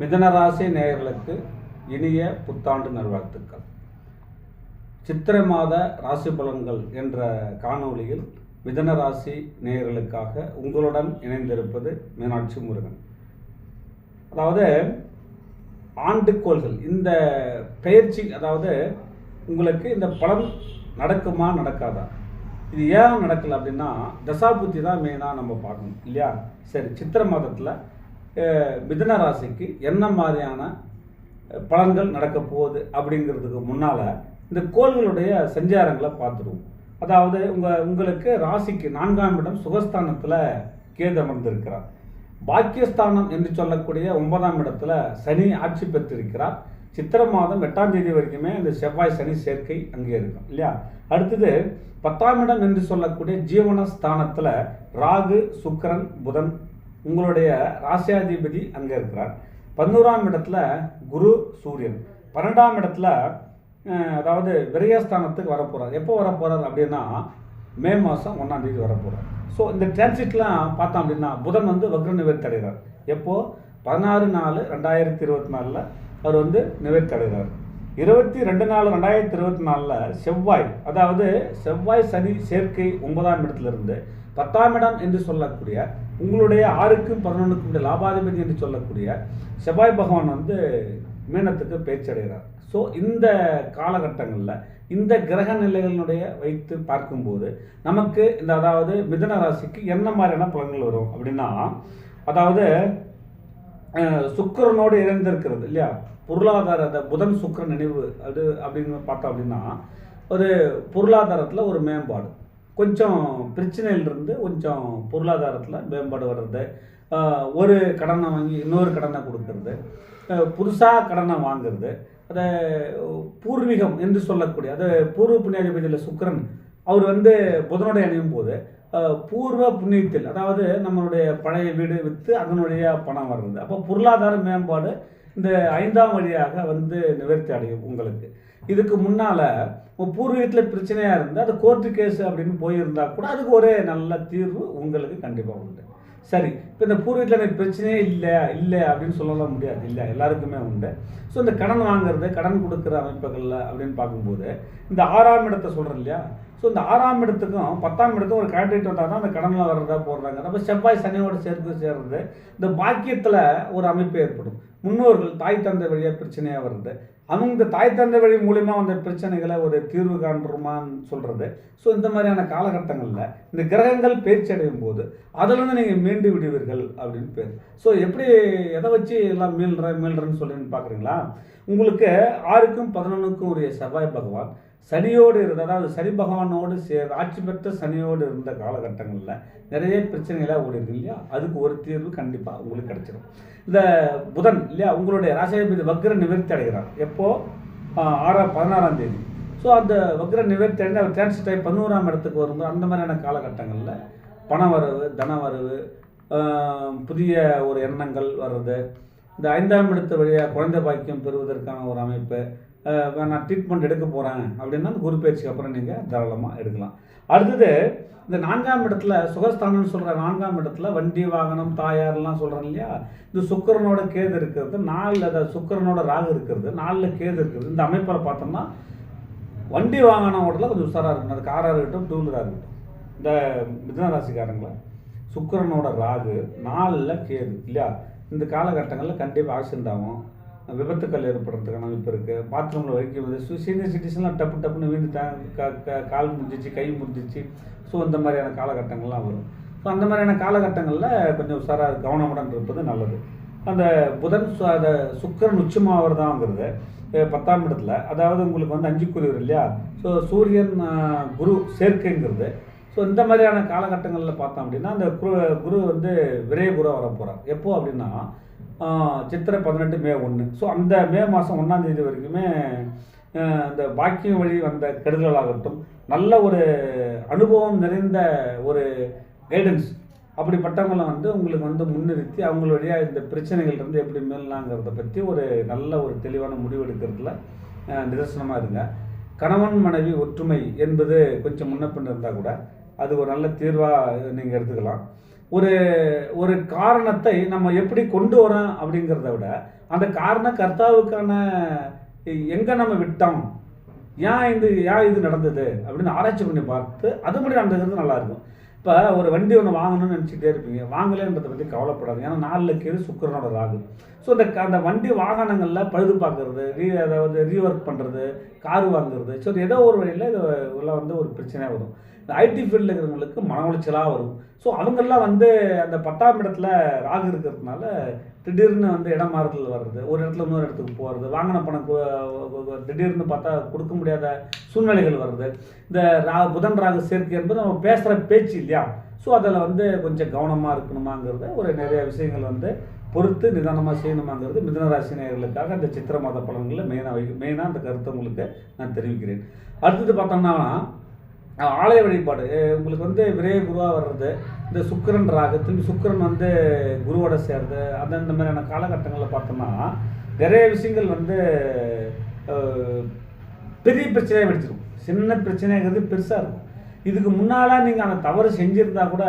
மிதனராசி நேயர்களுக்கு இனிய புத்தாண்டு நல்வாழ்த்துக்கள். சித்திரை மாத ராசி பலன்கள் என்ற காணொளியில் மிதன ராசி நேயர்களுக்காக உங்களுடன் இணைந்திருப்பது மீனாட்சி முருகன். அதாவது ஆண்டுக்கோள்கள் இந்த பயிற்சி அதாவது உங்களுக்கு இந்த பலன் நடக்குமா நடக்காதா? இது ஏன் நடக்கல அப்படின்னா தசாபுத்தி தான் மெயினாக நம்ம பார்க்கணும் இல்லையா? சரி சித்திரை மாதத்தில் மிதன ராசிக்கு என்ன மாதிரியான பலன்கள் நடக்க போகுது அப்படிங்கிறதுக்கு முன்னால் இந்த கோள்களுடைய சஞ்சாரங்களை பார்த்துருவோம் அதாவது உங்கள் உங்களுக்கு ராசிக்கு நான்காம் இடம் சுகஸ்தானத்தில் கேது அமர்ந்திருக்கிறார். பாக்கியஸ்தானம் என்று சொல்லக்கூடிய ஒன்பதாம் இடத்துல சனி ஆட்சி பெற்றிருக்கிறார். சித்திரை மாதம் எட்டாம் தேதி வரைக்குமே இந்த செவ்வாய் சனி சேர்க்கை அங்கே இருக்கும் இல்லையா? அடுத்தது பத்தாம் இடம் என்று சொல்லக்கூடிய ஜீவன ஸ்தானத்தில் ராகு சுக்கரன் புதன் உங்களுடைய ராசியாதிபதி அங்கே இருக்கிறார். பதினோராம் இடத்துல குரு சூரியன். பன்னெண்டாம் இடத்துல அதாவது விரயஸ்தானத்துக்கு வரப்போகிறார் எப்போ வரப்போகிறார் அப்படின்னா மே மாதம் ஒன்றாம் தேதி வரப்போகிறார் ஸோ இந்த டிரான்சிட்லாம் பார்த்தோம் அப்படின்னா புதன் வந்து வக்ர நிவர்த்தி அடைகிறார் பதினாறு நாலு ரெண்டாயிரத்தி இருபத்தி நாலில் அவர் வந்து நிவர்த்தி அடைகிறார். இருபத்தி ரெண்டு நாலு ரெண்டாயிரத்தி இருபத்தி நாலில் செவ்வாய் அதாவது செவ்வாய் சனி சேர்க்கை ஒன்பதாம் இடத்துலேருந்து பத்தாம் இடம் என்று சொல்லக்கூடிய உங்களுடைய ஆறுக்கும் பதினொன்றுக்கும் உடைய லாபாதிபதி என்று சொல்லக்கூடிய செவ்வாய் பகவான் வந்து மீனத்துக்கு பேச்சடைகிறார். ஸோ இந்த காலகட்டங்களில் இந்த கிரக நிலைகளினுடைய வைத்து பார்க்கும்போது நமக்கு இந்த அதாவது மிதன ராசிக்கு என்ன மாதிரியான பலன்கள் வரும் அப்படின்னா அதாவது சுக்கரனோடு இணைந்திருக்கிறது இல்லையா? பொருளாதார அந்த புதன் சுக்கிரன் நினைவு அது அப்படின்னு பார்த்தோம் அப்படின்னா ஒரு பொருளாதாரத்தில் ஒரு மேம்பாடு. கொஞ்சம் பிரச்சனையிலிருந்து கொஞ்சம் பொருளாதாரத்தில் மேம்பாடு வர்றது ஒரு கடனை வாங்கி இன்னொரு கடனை கொடுக்கறது புதுசாக கடனை வாங்குறது அதை பூர்வீகம் என்று சொல்லக்கூடிய அது பூர்வ புண்ணியாதிபதியில் சுக்கிரன் அவர் வந்து புதனோட இணையும் போது பூர்வ புண்ணியத்தில் அதாவது நம்மளுடைய பழைய வீடு விற்று அதனுடைய பணம் வர்றது. அப்போ பொருளாதார மேம்பாடு இந்த ஐந்தாம் வழியாக வந்து நிவர்த்தி அடையும் உங்களுக்கு. இதுக்கு முன்னால் பூர்வீகத்தில் பிரச்சனையாக இருந்தால் அது கோர்ட்டு கேஸ் அப்படின்னு போயிருந்தால் கூட அதுக்கு ஒரே நல்ல தீர்வு உங்களுக்கு கண்டிப்பாக உண்டு. சரி இப்போ இந்த பூர்வீகத்தில் எனக்கு பிரச்சனையே இல்லை இல்லை அப்படின்னு சொல்லலாம் முடியாது. இல்லை எல்லாருக்குமே உண்டு. ஸோ இந்த கடன் வாங்குறது கடன் கொடுக்குற அமைப்புகளில் அப்படின்னு பார்க்கும்போது இந்த ஆறாம் இடத்தை சொல்கிறேன் இல்லையா? ஸோ இந்த ஆறாம் இடத்துக்கும் பத்தாம் இடத்துக்கும் ஒரு கேண்டிடேட் வந்தால் தான் அந்த கடனில் வர்றதா போடுறாங்க. நம்ம செவ்வாய் சனியோடு சேர்த்து சேர்றது இந்த பாக்கியத்தில் ஒரு அமைப்பு ஏற்படும். முன்னோர்கள் தாய் தந்தை வழியாக பிரச்சனையாக வருது அவங்க இந்த தாய் தந்தை வழி மூலிமா வந்த பிரச்சனைகளை ஒரு தீர்வு காண்றோமான்னு சொல்கிறது ஸோ இந்த மாதிரியான காலகட்டங்களில் இந்த கிரகங்கள் பயிற்சி அடையும் போது அதிலிருந்து நீங்கள் மீண்டு விடுவீர்கள் அப்படின்னு பேர். ஸோ எப்படி எதை வச்சு எல்லாம் மீள்ற மீள்றன்னு சொல்லின்னு பார்க்குறீங்களா உங்களுக்கு ஆறுக்கும் பதினொன்றுக்கும் உரிய செவ்வாய் பகவான் சனியோடு இருந்ததால் அது சனி பகவானோடு சே ஆட்சி பெற்ற சனியோடு இருந்த காலகட்டங்களில் நிறைய பிரச்சனைகளாக ஓடி இருக்கு இல்லையா? அதுக்கு ஒரு தீர்வு கண்டிப்பாக உங்களுக்கு கிடைச்சிடும் இந்த புதன் இல்லையா? உங்களுடைய ராசியாதிபதி வக்ர நிவர்த்தி அடைகிறார். எப்போது ஆறாம் பதினாறாம் தேதி. ஸோ அந்த வக்ர நிவர்த்தி அடைந்து அவர் டிரான்சிட் ஆகி பதினோராம் இடத்துக்கு வரும்போது அந்த மாதிரியான காலகட்டங்களில் பண வரவு தன வரவு புதிய ஒரு எண்ணங்கள் வர்றது இந்த ஐந்தாம் இடத்து வழியாக குழந்தை பாக்கியம் பெறுவதற்கான ஒரு அமைப்பு நான் ட்ரீட்மெண்ட் எடுக்க போகிறேன் அப்படின்னா அந்த குரு பயிற்சிக்கு அப்புறம் நீங்கள் தாராளமாக எடுக்கலாம். அடுத்தது இந்த நான்காம் இடத்துல சுகஸ்தானம்னு சொல்கிற நான்காம் இடத்துல வண்டி வாகனம் தாயார்லாம் சொல்கிறேன் இல்லையா? இந்த சுக்கரனோட கேது இருக்கிறது நாலில் அதாவது சுக்கிரனோட ராகு இருக்கிறது நாலில் கேது இருக்கிறது இந்த அமைப்பில் பார்த்தோம்னா வண்டி வாகனம் ஓட்டல கொஞ்சம் உஷாராக இருக்கணும். அது காராக இருக்கட்டும் டூ வீலராக இருக்கட்டும். இந்த மிதன ராசிக்காரங்களா சுக்கிரனோட ராகு நாலில் கேது இல்லையா? இந்த காலகட்டங்களில் கண்டிப்பாக ஆக்சிடென்ட் ஆகும். விபத்துக்கள் ஏற்படுறதுக்கான வாய்ப்பு இருக்குது பாத்ரூமில் வைக்கிறது சீனியர் சிட்டிசன்லாம் டப்பு டப்புன்னு வீடு த க- கால் முடிஞ்சிச்சு கை முடிஞ்சிச்சு. ஸோ இந்த மாதிரியான காலகட்டங்கள்லாம் வரும். ஸோ அந்த மாதிரியான காலகட்டங்களில் கொஞ்சம் உஷாராக கவனமுடன் இருப்பது நல்லது. அந்த புதன் சு- அந்த சுக்கரன் உச்சமாவர் தான்ங்கிறது பத்தாம் இடத்துல. அதாவது உங்களுக்கு வந்து அஞ்சு குறிவர் இல்லையா? ஸோ சூரியன் குரு சேர்க்கைங்கிறது. ஸோ இந்த மாதிரியான காலகட்டங்களில் பார்த்தோம் அப்படின்னா அந்த குரு குரு வந்து விரைய குரு வர போகிறார் எப்போ அப்படின்னா சித்திரை பதினெட்டு மே ஒன்று ஸோ அந்த மே மாதம் ஒன்றாம் தேதி வரைக்குமே அந்த இந்த பாக்கியம் வழி வந்த கெடுதலாகட்டும் நல்ல ஒரு அனுபவம் நிறைந்த ஒரு கைடன்ஸ் அப்படிப்பட்டவங்களை வந்து உங்களுக்கு வந்து முன்னிறுத்தி அவங்களுடைய இந்த பிரச்சனைகள் இருந்து எப்படி மேலாங்கிறத பற்றி ஒரு நல்ல ஒரு தெளிவான முடிவு எடுக்கிறதுல நிதர்சனமாக இருங்க. கணவன் மனைவி ஒற்றுமை என்பது கொஞ்சம் முன்ன இருந்தால் கூட அது ஒரு நல்ல தீர்வாக நீங்கள் எடுத்துக்கலாம். ஒரு ஒரு காரணத்தை நம்ம எப்படி கொண்டு வரோம் அப்படிங்கிறத விட அந்த காரண கர்த்தாவுக்கான எங்கே நம்ம விட்டோம்? ஏன் இது ஏன் இது நடந்தது? அப்படின்னு ஆராய்ச்சி பண்ணி பார்த்து அதுபடி நடந்துக்கிறது நல்லாயிருக்கும் இப்போ ஒரு வண்டி ஒன்று வாங்கணும்னு நினச்சிட்டே இருப்பீங்க. வாங்கலேன்றதை பற்றி கவலைப்படாது ஏன்னா நாலில் கீழே சுக்கரனோட ராகு. ஸோ இந்த அந்த வண்டி வாகனங்களில் பழுது பார்க்குறது ரீ அதாவது ரீஒர்க் பண்ணுறது கார் வாங்குறது. ஸோ ஏதோ ஒரு வழியில் இது உள்ள வந்து ஒரு பிரச்சனையாக வரும். இந்த ஐடி ஃபீல்டில் இருக்கிறவங்களுக்கு மன உளைச்சலாக வரும். ஸோ அவங்கெல்லாம் வந்து அந்த பத்தாம் இடத்துல ராகு இருக்கிறதுனால திடீர்னு வந்து இடம் மாறுதல் வர்றது ஒரு இடத்துல இன்னொரு இடத்துக்கு போகிறது வாங்கின பணம் திடீர்னு பார்த்தா கொடுக்க முடியாத சூழ்நிலைகள் வருது. இந்த ரா புதன் ராகு சேர்க்கை என்பது நம்ம பேசுகிற பேச்சு இல்லையா? ஸோ அதில் வந்து கொஞ்சம் கவனமாக இருக்கணுமாங்கிறத ஒரு நிறைய விஷயங்கள் வந்து பொறுத்து நிதானமாக செய்யணுமாங்கிறது மிதனராசி நேர்களுக்காக இந்த சித்திர மாத பலன்களில் மெயினாக மெயினாக அந்த கருத்தை உங்களுக்கு நான் தெரிவிக்கிறேன். அடுத்தது பார்த்தோம்னா ஆலய வழிபாடு. உங்களுக்கு வந்து விரைய குருவாக வர்றது இந்த சுக்கிரன் ராகு திரும்பி சுக்கிரன் வந்து குருவோட சேர்றது அந்த இந்த மாதிரியான காலகட்டங்களில் பார்த்தோம்னா நிறைய விஷயங்கள் வந்து பெரிய பிரச்சனையாக வெடிச்சிடும் சின்ன பிரச்சனைங்கிறது பெருசாக இருக்கும். இதுக்கு முன்னால் நீங்கள் அந்த தவறு செஞ்சுருந்தா கூட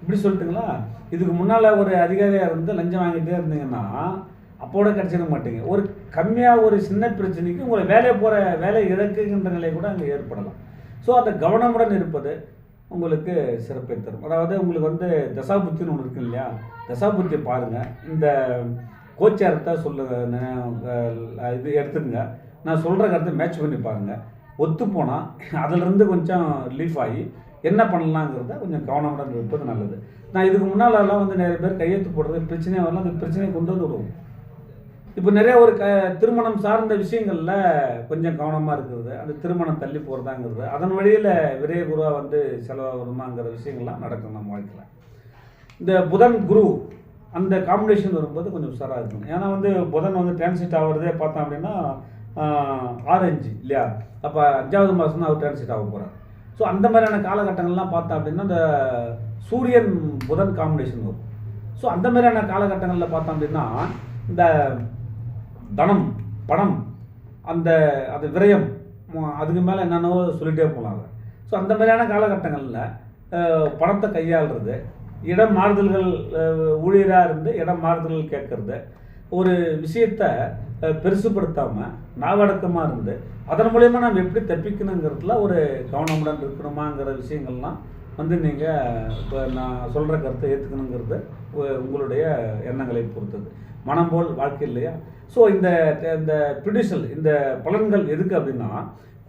இப்படி சொல்லட்டுங்களா? இதுக்கு முன்னால் ஒரு அதிகாரியாக இருந்து லஞ்சம் வாங்கிட்டே இருந்தீங்கன்னா அப்போட கிடச்சிட மாட்டீங்க. ஒரு கம்மியாக ஒரு சின்ன பிரச்சனைக்கு உங்களை வேலையை போகிற வேலை இழக்குகின்ற நிலை கூட அங்கே ஏற்படலாம். ஸோ அந்த கவனமுடன் இருப்பது உங்களுக்கு சிறப்பை தரும். அதாவது உங்களுக்கு வந்து தசாபுத்தின்னு ஒன்று இருக்கு இல்லையா? தசாபுத்தி பாருங்கள் இந்த கோச்சாரத்தை சொல்ல இது எடுத்துங்க நான் சொல்கிற கருத்தை மேட்ச் பண்ணி பாருங்கள் ஒத்து போனால் அதிலிருந்து கொஞ்சம் ரிலீஃப் ஆகி என்ன பண்ணலாங்கிறத கொஞ்சம் கவனமுடன் இருப்பது நல்லது. நான் இதுக்கு முன்னாலெல்லாம் வந்து நிறைய பேர் கையெழுத்து போடுறது பிரச்சனையாக வரலாம். அந்த பிரச்சனையை கொண்டு வந்து விடுவோம். இப்போ நிறைய ஒரு க திருமணம் சார்ந்த விஷயங்களில் கொஞ்சம் கவனமாக இருக்கிறது. அந்த திருமணம் தள்ளி போகிறதாங்கிறது அதன் வழியில் விரைய குருவாக வந்து செலவாகுமாங்கிற விஷயங்கள்லாம் நடக்கும் நம்ம வாழ்க்கையில். இந்த புதன் குரு அந்த காம்பினேஷன் வரும்போது கொஞ்சம் உஷாராக இருக்கும் ஏன்னா வந்து புதன் வந்து டிரான்சிட் ஆகிறதே பார்த்தோம் அப்படின்னா ஆரஞ்சு இல்லையா? அப்போ அஞ்சாவது மாதம் தான் அவர் டிரான்சிட் ஆக போகிறார் ஸோ அந்த மாதிரியான காலகட்டங்கள்லாம் பார்த்தோம் அப்படின்னா இந்த சூரியன் புதன் காம்பினேஷன் வரும். ஸோ அந்த மாதிரியான காலகட்டங்களில் பார்த்தோம் அப்படின்னா இந்த தனம் பணம் அந்த அது விரயம் அதுக்கு மேலே என்னென்னவோ சொல்லிட்டே போகலாம் ஸோ அந்த மாதிரியான காலகட்டங்களில் பணத்தை கையாளுறது இடம் மாறுதல்கள் ஊழியராக இருந்து இடம் மாறுதல்கள் கேட்கறது ஒரு விஷயத்தை பெருசுப்படுத்தாமல் நாவடக்கமாக இருந்து அதன் மூலயமா நம்ம எப்படி தப்பிக்கணுங்கிறதுல ஒரு கவனமுடன் இருக்கணுமாங்கிற விஷயங்கள்லாம் வந்து நீங்கள் இப்போ நான் சொல்கிற கருத்தை ஏற்றுக்கணுங்கிறது உ- உங்களுடைய எண்ணங்களை பொறுத்தது. மனம் போல் வாழ்க்கை இல்லையா? ஸோ இந்த இந்த ட்ரெடிஷனல் இந்த பலன்கள் எதுக்கு அப்படின்னா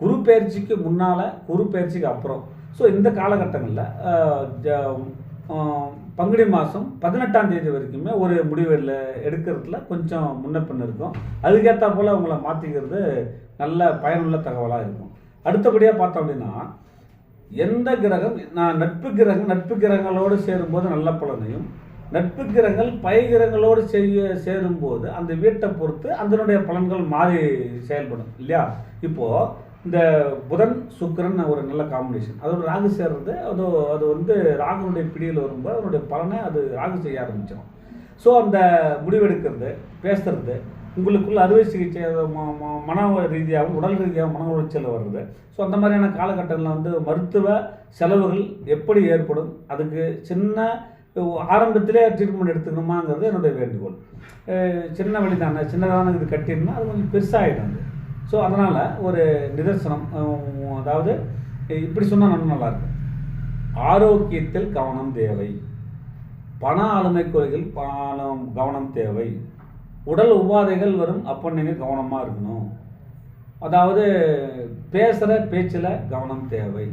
குரு பயிற்சிக்கு முன்னால் குரு பயிற்சிக்கு அப்புறம். ஸோ இந்த காலகட்டங்களில் பங்குனி மாதம் பதினெட்டாம் தேதி வரைக்குமே ஒரு முடிவில் எடுக்கிறதுல கொஞ்சம் முன்ன இருக்கும் அதுக்கேற்ற போல் அவங்கள மாற்றிக்கிறது நல்ல பயனுள்ள தகவலாக இருக்கும். அடுத்தபடியாக பார்த்தோம் அப்படின்னா எந்த கிரகம் நான் நட்பு கிரகம் நட்பு கிரகங்களோடு சேரும்போது நல்ல பலனையும் நட்பு கிரகங்கள் பை கிரகங்களோடு செய்ய சேரும்போது அந்த வீட்டை பொறுத்து அதனுடைய பலன்கள் மாறி செயல்படும் இல்லையா? இப்போது இந்த புதன் சுக்கிரன் ஒரு நல்ல காம்பினேஷன் அதோட ராகு சேர்றது அது அது வந்து ராகுனுடைய பிடியில் வரும்போது அதனுடைய பலனை அது ராகு செய்ய ஆரம்பிச்சிடும். ஸோ அந்த முடிவெடுக்கிறது பேசுறது உங்களுக்குள்ள அறுவை சிகிச்சை மன ரீதியாகவும் உடல் ரீதியாகவும் மன உளைச்சல் வருது. ஸோ அந்த மாதிரியான காலகட்டங்களில் வந்து மருத்துவ செலவுகள் எப்படி ஏற்படும்? அதுக்கு சின்ன ஆரம்பத்திலே ட்ரீட்மெண்ட் எடுத்துக்கணுமாங்கிறது என்னுடைய வேண்டுகோள். சின்ன வழி தானே சின்னதான இது கட்டினா அது கொஞ்சம் பெருசாகிடும் அது. ஸோ அதனால் ஒரு நிதர்சனம் அதாவது இப்படி சொன்னால் நம்ம நல்லாயிருக்கும். ஆரோக்கியத்தில் கவனம் தேவை. பண ஆளுமை கோயில்கள் பணம் கவனம் தேவை. உடல் உபாதைகள் வரும் அப்போ நீங்கள் கவனமாக இருக்கணும். அதாவது பேசுகிற பேச்சில் கவனம் தேவை.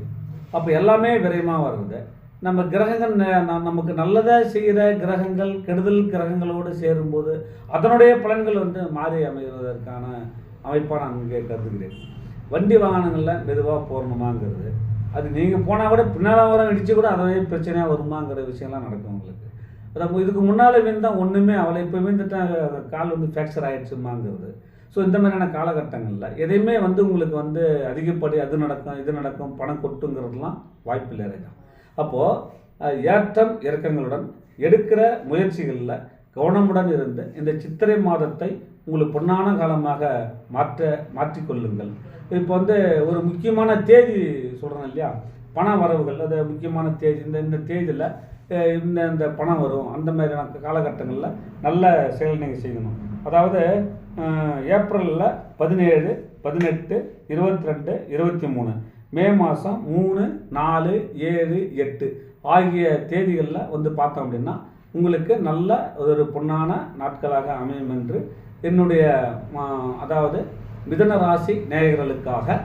அப்போ எல்லாமே விரயமாக வருது நம்ம கிரகங்கள் ந- ந- நமக்கு நல்லதை செய்கிற கிரகங்கள் கெடுதல் கிரகங்களோடு சேரும்போது அதனுடைய பலன்கள் வந்து மாறி அமைவதற்கான அமைப்பாக நான் இங்கே கருதுகிறேன். வண்டி வாகனங்களில் மெதுவாக போகணுமாங்கிறது அது நீங்கள் போனால் கூட பின்னால் வர இடித்து கூட அதே பிரச்சனையாக வருமாங்கிற விஷயம்லாம் நடக்கும் உங்களுக்கு. அதாவது இதுக்கு முன்னால் வீழ்ந்தால் ஒன்றுமே அவளை இப்போ விழுந்துட்டா கால் வந்து ஃப்ராக்சர் ஆகிடுச்சுமாங்கிறது ஸோ இந்த மாதிரியான காலகட்டங்களில் எதையுமே வந்து உங்களுக்கு வந்து அதிகப்படி அது நடக்கும் இது நடக்கும் பணம் கொட்டுங்கிறதுலாம் வாய்ப்பில்லை இருக்கும் அப்போது ஏற்றம் இறக்கங்களுடன் எடுக்கிற முயற்சிகளில் கவனமுடன் இருந்து இந்த சித்திரை மாதத்தை உங்களுக்கு பொன்னான காலமாக மாற்ற மாற்றிக்கொள்ளுங்கள். இப்போ வந்து ஒரு முக்கியமான தேதி சொல்கிறேன் இல்லையா? பண வரவுகள் அது முக்கியமான தேதி. இந்த இந்த தேதியில் இந்த இந்த பணம் வரும். அந்த மாதிரியான காலகட்டங்களில் நல்ல செயல் நீங்கள் செய்யணும். அதாவது ஏப்ரலில் பதினேழு பதினெட்டு இருபத்தி ரெண்டு இருபத்தி மூணு. மே மாதம் மூணு நாலு ஏழு எட்டு ஆகிய தேதிகளில் வந்து பார்த்தோம் அப்படின்னா உங்களுக்கு நல்ல ஒரு பொன்னான நாட்களாக அமையும் என்று என்னுடைய அதாவது மிதன ராசி நேயர்களுக்காக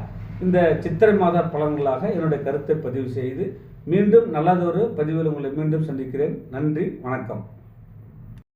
இந்த சித்திரை மாத பலன்களாக என்னுடைய கருத்தை பதிவு செய்து மீண்டும் நல்லதொரு பதிவில் உங்களை மீண்டும் சந்திக்கிறேன். நன்றி வணக்கம்.